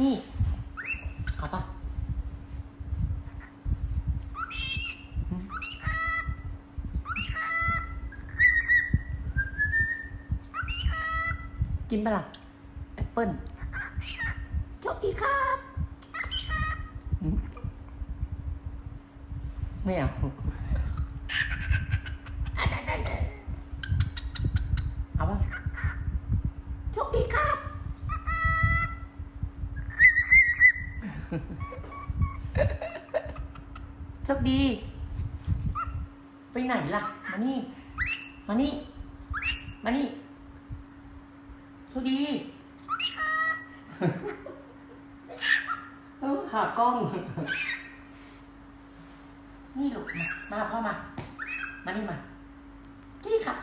นี่ เอาปะหืมกินปะล่ะ แอปเปิ้ลโชคดีครับหืมไม่เอาเอาปะโชคดีครับ โชคดี ไปไหนล่ะ มานี่ มานี่ มานี่โชคดีเออขากล้อง นี่ลูกมา มาพ่อมา มานี่มาที่นี่ครับ